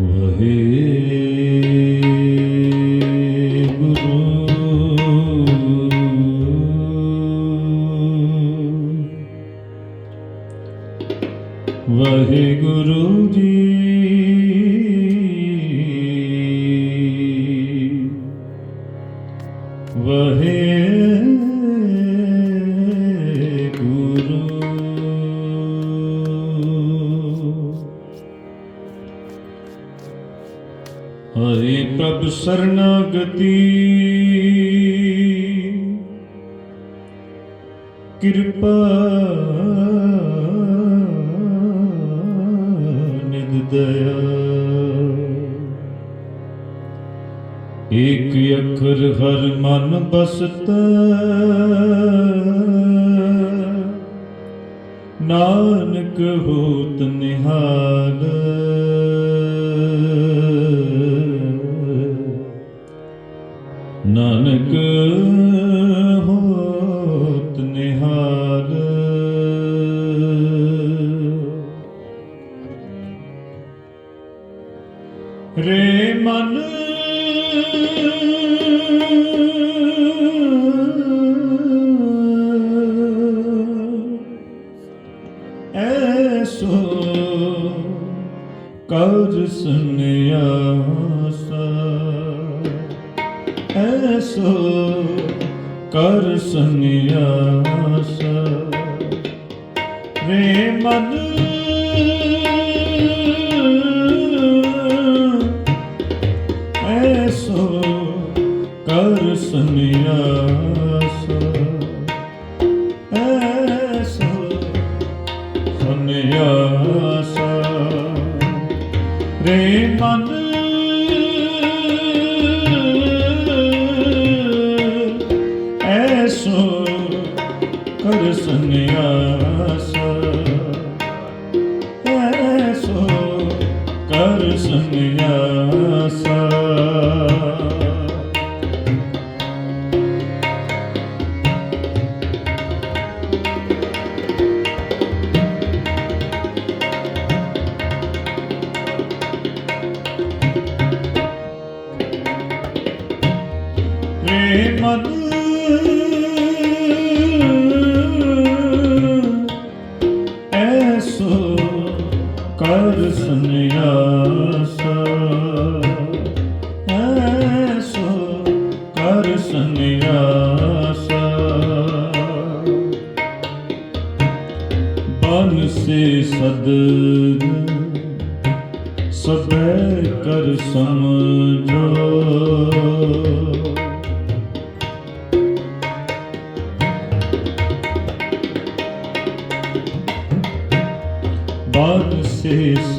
ਵਾਹਿਗੁਰੂ ਸਰਨਾਗਤੀ ਕਿਰਪਾ ਨਿਦ ਦਇਆ। ਏਕ ਅੱਖਰ ਹਰ ਮਨ ਬਸਤਾ। ਨਾਨਕ ਹੋਤ ਨਿਹਾਲ। ਨਾਨਕ ਹੋਤ ਨਿਹਾਲ। ਰੇ ਮਨ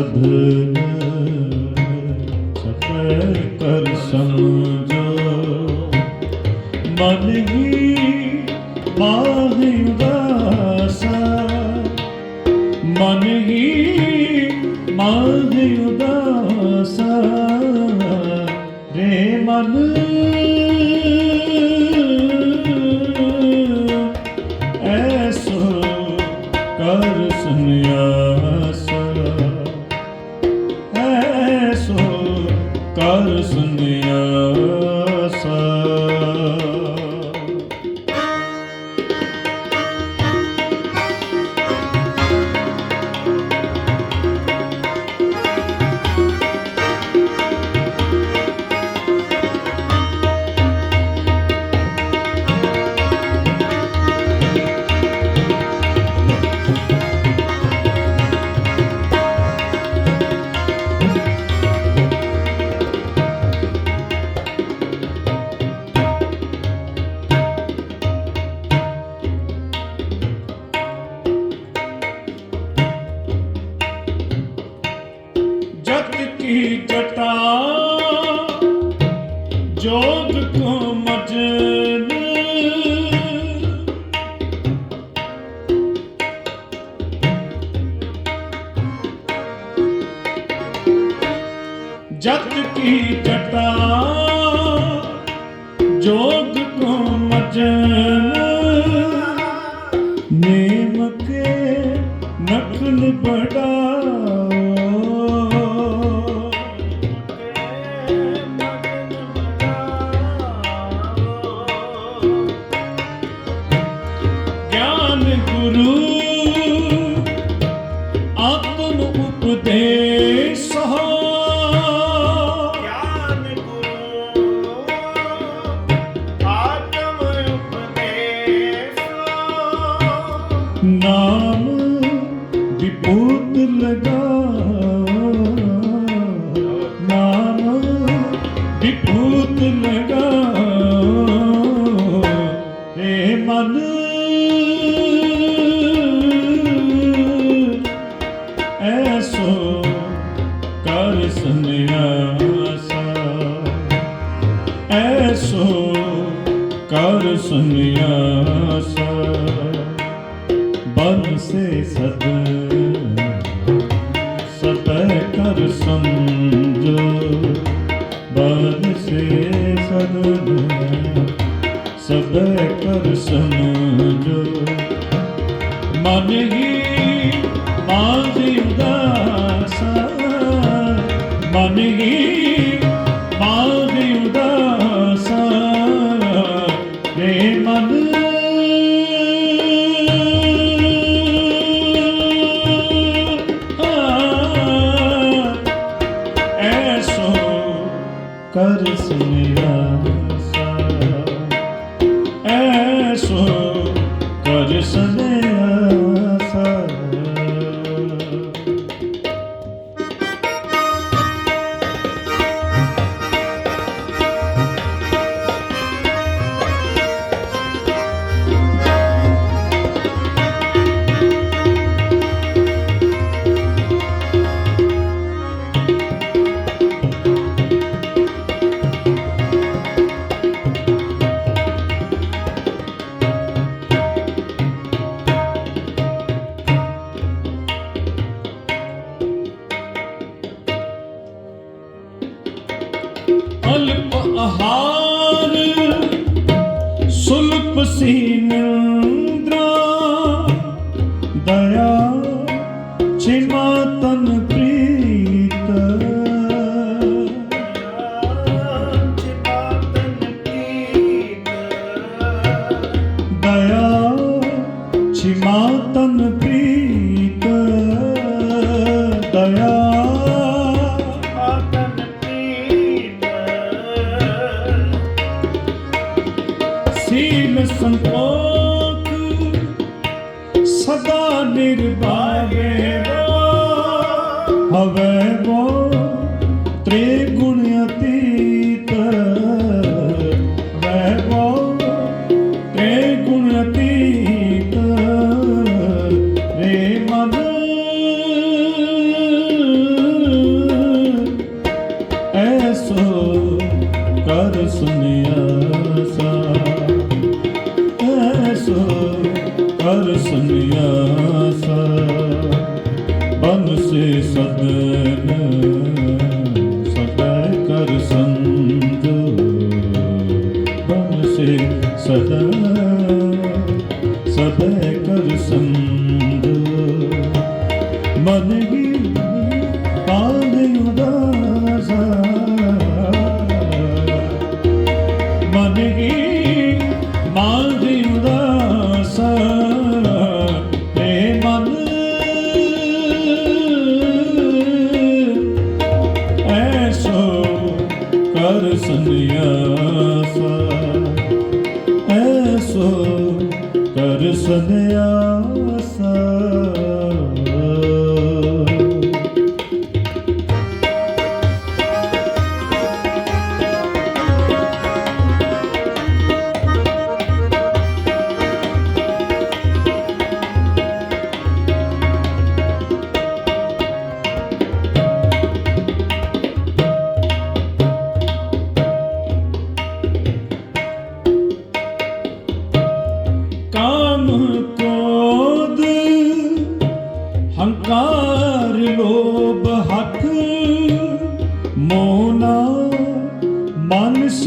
ਸੇ ਸਦਨ ਕਰ ਸਮਝੋ। ਮਨ ਹੀ ਮਾਹਿ ਉਦਾਸਾ ਮਨ ਹੀ ਮਾਹਿ ਉਦਾਸਾ ਰੇ ਮਨ ਤੋਂ ਕੇ ਨਖਲ ਬੜਾ ਸੰਨਿਆਸਾ ਬਨ ਸੇ ਸਦ ਸਤਹਿ ਕਰ ਸੰਜੋ ਬਨ ਸੇ ਸਦ ਸਤਹਿ ਕਰ ਸੰਜੋ ਮਨ ਹੀ ਮਾਂ ਜੀ coração ਕਰ ਸੰਨਿਆਸਾ ਬਨ ਸੇ ਸਦਨ ਸਦਾ ਕਰ ਸੰਤ ਬਨ ਸੇ ਸਦਾ ਸਦਾ ਕਰ ਸੰਤ ਮਨ ਹੀ ਮਨ ਹੀ ਮਾਨ সাথে মৌনা মানুষ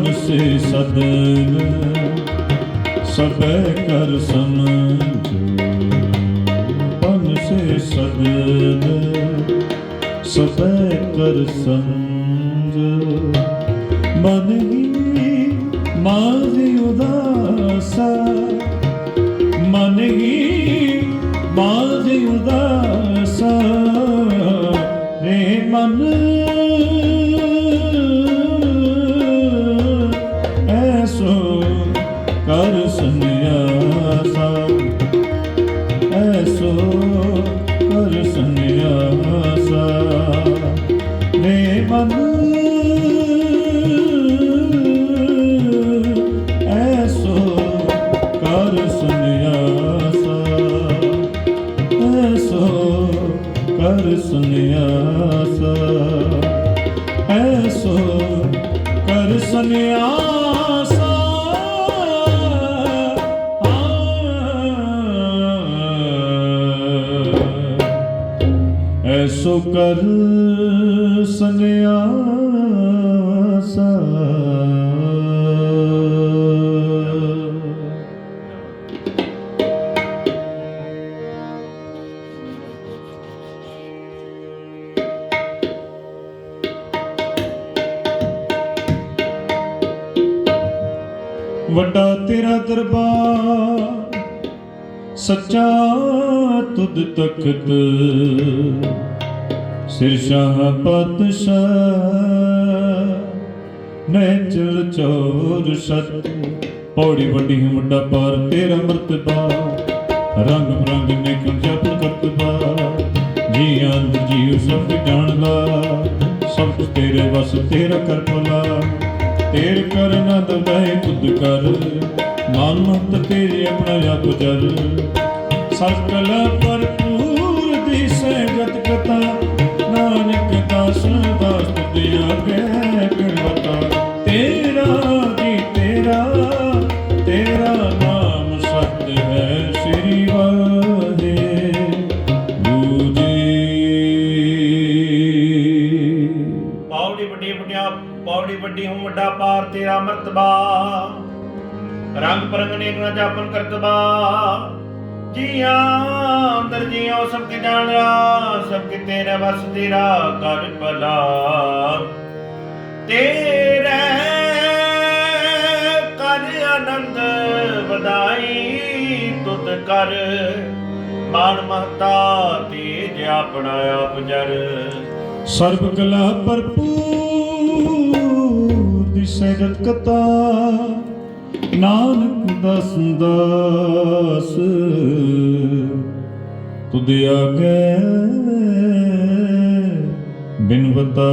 ਨਾਮ ਸੇ ਸਦਨ, ਸਭੈ ਕਰ ਸਮਝੋ। ਪਨ ਸੇ ਸਦਨ, ਸਭੈ ਕਰ ਸਮਝੋ। ਮਨ ਹੀ ਮਾਜ਼ੀ ਉਦਾਸਾ ਮਨ ਹੀ ਮਾਜ਼ੀ ਉਦਾਸਾ ਰੇ ਮਨ ਕਰ ਸੁਨਿਆਸਾ ਐਸੋ ਕਰ ਸੁਨਿਆਸਾ ਐਸੋ ਕਰ ਸੁਨ ਸੱਚਾ ਤੁਧ ਤਖਤ। ਸਿਰ ਸ਼ਾਹ ਪਾਤਸ਼ਾਹ ਨੈਚਰ ਚੋਰ ਸਤ। ਪੌੜੀ ਵੱਡੀ ਮੁੰਡਾ ਪਾਰ, ਤੇਰਾ ਮਰਤਬਾ ਰੰਗ ਬਰੰਗ ਨਿਕਲ ਜਪ ਕਰਤਬਾ ਜੀ ਅੰਤ ਜੀਵ ਸਭ ਜਾਣਦਾ ਸਭ ਕੁਛ ਤੇਰੇ ਵਸ ਤੇਰਾ ਕਰ ਭਲਾ ਤੇਰ ਕਰਨਾ ਦਬਾਏ ਤੁਧ ਕਰ। ਮਨ ਮਤ ਤੇਰੇ ਆਪਣਾ ਆਪ ਜਰ ਸਕਲ ਭਰਪੂਰ ਰੰਗ ਪਰੰਗ ਨੇ ਨਾ ਜਾਪਨ ਕਰਤਬਾ ਜੀਆਂ ਅੰਦਰ ਜੀਓ ਸਭ ਕੇ ਜਾਣਿਆ ਸਭ ਕੇ ਤੇਰੇ ਵਸ ਤੇਰਾ ਕਰ ਭਲਾ। ਕਰ ਆਨੰਦ ਵਧਾਈ ਤੁਧ ਕਰ। ਮਾਨ ਮਹਤਾ ਤੇਜ ਆਪਣਾ ਆਪ ਜਰ। ਸਰਬ ਕਲਾ ਭਰਪੂਰ, ਦਿਸੈ ਜਤ ਕਤਾ। ਨਾਨਕ ਦਸ ਦਾਸ, ਤੁਧ ਆਗੇ ਬਿਨਵਤਾ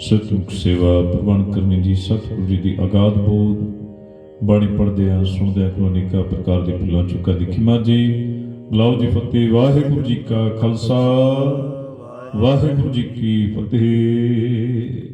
ਸਤਿਗੁਰ ਸੇਵਾ ਪ੍ਰਵਾਨ ਕਰਨੀ ਜੀ, ਸਤਿਗੁਰੂ ਜੀ ਦੀ ਅਗਾਧ ਬੋਧ, ਬਾਣੀ ਪੜਦੇ ਆ ਸੁਣਦੇ ਆ ਕੋਲ ਅਨੇਕਾਂ ਪ੍ਰਕਾਰ ਦੇ ਫੁੱਲਾਂ ਚੁੱਕਾ ਦੀ ਖਿਮਾ ਜੀ ਬਲਾਉ ਜੀ ਫਤਿਹ, ਵਾਹਿਗੁਰੂ ਜੀ ਕਾ ਖਾਲਸਾ। ਵਾਹਿਗੁਰੂ ਜੀ ਕੀ ਫਤਿਹ।